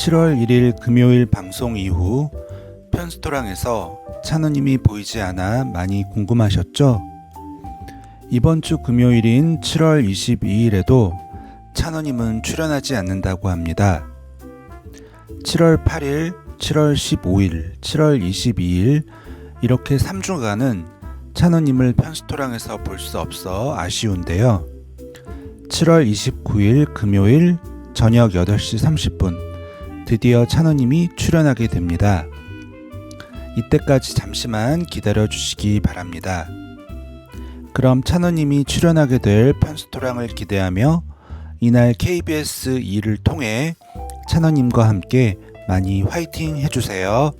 7월 1일 금요일 방송 이후 편스토랑에서 찬우님이 보이지 않아 많이 궁금하셨죠? 이번 주 금요일인 7월 22일에도 찬우님은 출연하지 않는다고 합니다. 7월 8일, 7월 15일, 7월 22일 이렇게 3주간은 찬우님을 편스토랑에서 볼 수 없어 아쉬운데요. 7월 29일 금요일 저녁 8시 30분 드디어 찬우님이 출연하게 됩니다. 이때까지 잠시만 기다려 주시기 바랍니다. 그럼 찬우님이 출연하게 될 편스토랑을 기대하며 이날 KBS 2를 통해 찬우님과 함께 많이 화이팅 해주세요.